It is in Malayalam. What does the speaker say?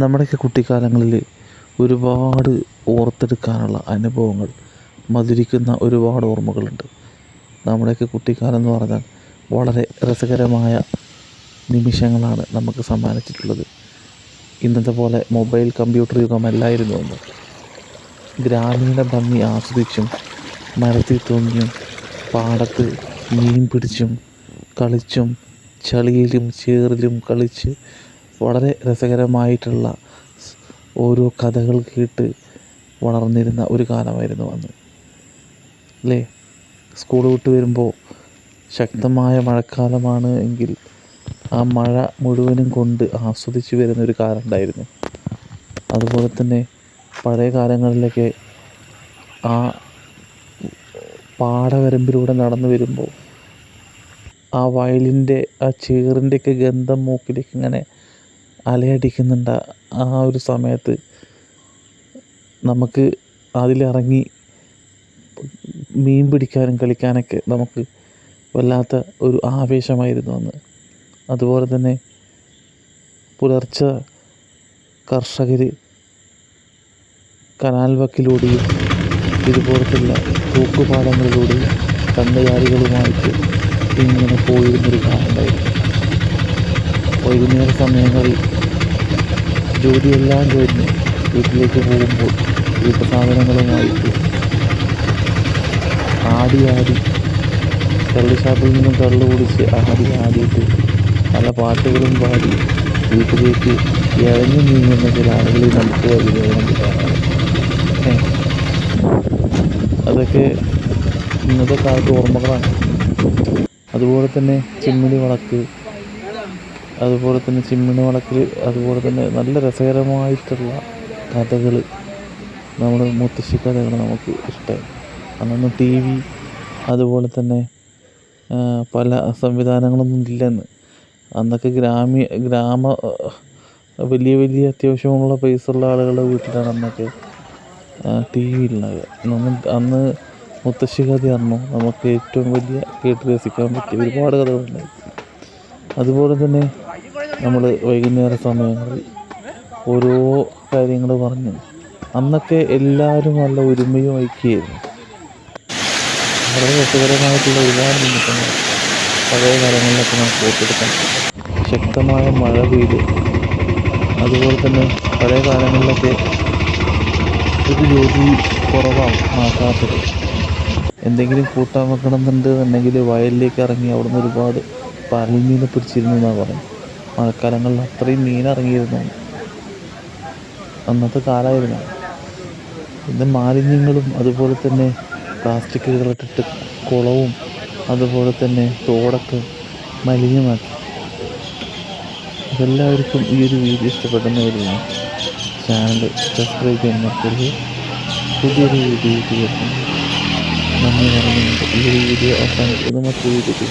നമ്മുടെയൊക്കെ കുട്ടിക്കാലങ്ങളിൽ ഒരുപാട് ഓർത്തെടുക്കാനുള്ള അനുഭവങ്ങൾ മധുരിക്കുന്ന ഒരുപാട് ഓർമ്മകളുണ്ട്. നമ്മുടെയൊക്കെ കുട്ടിക്കാലം എന്ന് പറഞ്ഞാൽ വളരെ രസകരമായ നിമിഷങ്ങളാണ് നമുക്ക് സമ്മാനിച്ചിട്ടുള്ളത്. ഇന്നത്തെ പോലെ മൊബൈൽ കമ്പ്യൂട്ടർ യുഗമല്ലായിരുന്നു അന്ന് ഗ്രാമീണ ഭംഗി ആസ്വദിച്ചും മരത്തിൽ തൂങ്ങിയും പാടത്ത് മീൻ പിടിച്ചും കളിച്ചും ചളിയിലും ചേറിലും കളിച്ച് വളരെ രസകരമായിട്ടുള്ള ഓരോ കഥകൾ കേട്ട് വളർന്നിരുന്ന ഒരു കാലമായിരുന്നു അന്ന്. അല്ലേ സ്കൂൾ വിട്ട് വരുമ്പോൾ ശക്തമായ മഴക്കാലമാണ് എങ്കിൽ ആ മഴ മുഴുവനും കൊണ്ട് ആസ്വദിച്ച് വരുന്ന ഒരു കാലം ഉണ്ടായിരുന്നു. അതുപോലെ തന്നെ പഴയ കാലങ്ങളിലൊക്കെ ആ പാടവരമ്പിലൂടെ നടന്നു വരുമ്പോൾ ആ വയലിന്റെ ആ ചേറിന്റെയൊക്കെ ഗന്ധം മൂക്കിലേക്ക് ഇങ്ങനെ അലയടിക്കുന്നുണ്ട് ആ ഒരു സമയത്ത്. നമുക്ക് അതിലിറങ്ങി മീൻ പിടിക്കാനും കളിക്കാനൊക്കെ നമുക്ക് വല്ലാത്ത ഒരു ആവേശമായിരുന്നു അന്ന്. അതുപോലെ തന്നെ പുലർച്ചെ കർഷകർ കനാൽ വക്കിലൂടെയും ഇതുപോലത്തുള്ള തൂക്കുപാലങ്ങളിലൂടെയും കന്നുകാലികളുമായിട്ട് ഇങ്ങനെ പോയിരുന്നൊരു കാലമുണ്ടായിരുന്നു. വൈകുന്നേര സമയങ്ങളിൽ ജോലിയെല്ലാം കഴിഞ്ഞ് വീട്ടിലേക്ക് പോകുമ്പോൾ വീട്ടു സാധനങ്ങളുമായിട്ട് ആടി ആടി കള്ള് ഷാപ്പിൽ നിന്നും കള്ള് കുടിച്ച് ആടി ആടിയിട്ട് പല പാട്ടുകളും പാടി വീട്ടിലേക്ക് ഇഴഞ്ഞു നീങ്ങുന്ന ചില ആളുകളെ നമുക്ക് വൈകുന്നേരം. അതൊക്കെ ഇന്നത്തെ കാലത്ത് ഓർമ്മകളാണ് അതുപോലെ തന്നെ ചിമ്മിണി വിളക്ക് അതുപോലെ തന്നെ ചിമ്മിണി വിളക്കിൽ അതുപോലെ തന്നെ നല്ല രസകരമായിട്ടുള്ള കഥകൾ നമ്മൾ മുത്തശ്ശി കഥകൾ നമുക്ക് ഇഷ്ടമായി അന്നൊന്നും ടി വി അതുപോലെ തന്നെ പല സംവിധാനങ്ങളൊന്നും ഇല്ലെന്ന്. അന്നൊക്കെ ഗ്രാമീ ഗ്രാമ വലിയ വലിയ അത്യാവശ്യമുള്ള പൈസ ഉള്ള ആളുകളുടെ വീട്ടിലാണ് അന്നൊക്കെ ടി വി ഉള്ളത് അന്ന് മുത്തശ്ശി കഥ അറിഞ്ഞു നമുക്ക് ഏറ്റവും വലിയ കേട്ട് രസിക്കാൻ പറ്റിയ ഒരുപാട് കഥകളുണ്ടായി അതുപോലെ തന്നെ നമ്മൾ വൈകുന്നേര സമയങ്ങളിൽ ഓരോ കാര്യങ്ങൾ പറഞ്ഞു. അന്നൊക്കെ എല്ലാവരും നല്ല ഒരുമയും ഐക്യമായിരുന്നു വളരെ രസകരമായിട്ടുള്ള ഒരുപാട് നിമിഷങ്ങൾ പഴയ കാലങ്ങളിലൊക്കെ നമുക്ക് ഓർത്തെടുക്കാം ശക്തമായ മഴ പെയ്ത് അതുപോലെ തന്നെ പഴയ കാലങ്ങളിലൊക്കെ ഒരു ജോലി കുറവാണ് ആക്കാത്തത് എന്തെങ്കിലും കൂട്ടാൻ വെക്കണം എന്നുണ്ടെങ്കിൽ വയലിലേക്ക് ഇറങ്ങി അവിടുന്ന് ഒരുപാട് പരൽ മീനെ പിടിച്ചിരുന്നു എന്നാണ് പറയുന്നത്. മഴക്കാലങ്ങളിൽ അത്രയും മീൻ ഇറങ്ങിയിരുന്നു അന്നത്തെ കാലമായിരുന്നു ഇന്ന് മാലിന്യങ്ങളും അതുപോലെ തന്നെ പ്ലാസ്റ്റിക്കുകളിട്ടിട്ട് കുളവും അതുപോലെ തന്നെ തോടൊക്കെ മലിനമാക്കി. എല്ലാവർക്കും ഈ ഒരു വീഡിയോ ഇഷ്ടപ്പെടുന്ന ഒരു ചാനൽ സബ്സ്ക്രൈബ് മറക്കരുത്. പുതിയൊരു വീഡിയോ വരുന്നു. നന്ദി പറയുന്നുണ്ട് ഈ ഒരു വീഡിയോ അവസാനിക്കുന്നത് മറ്റൊരു വീഡിയോ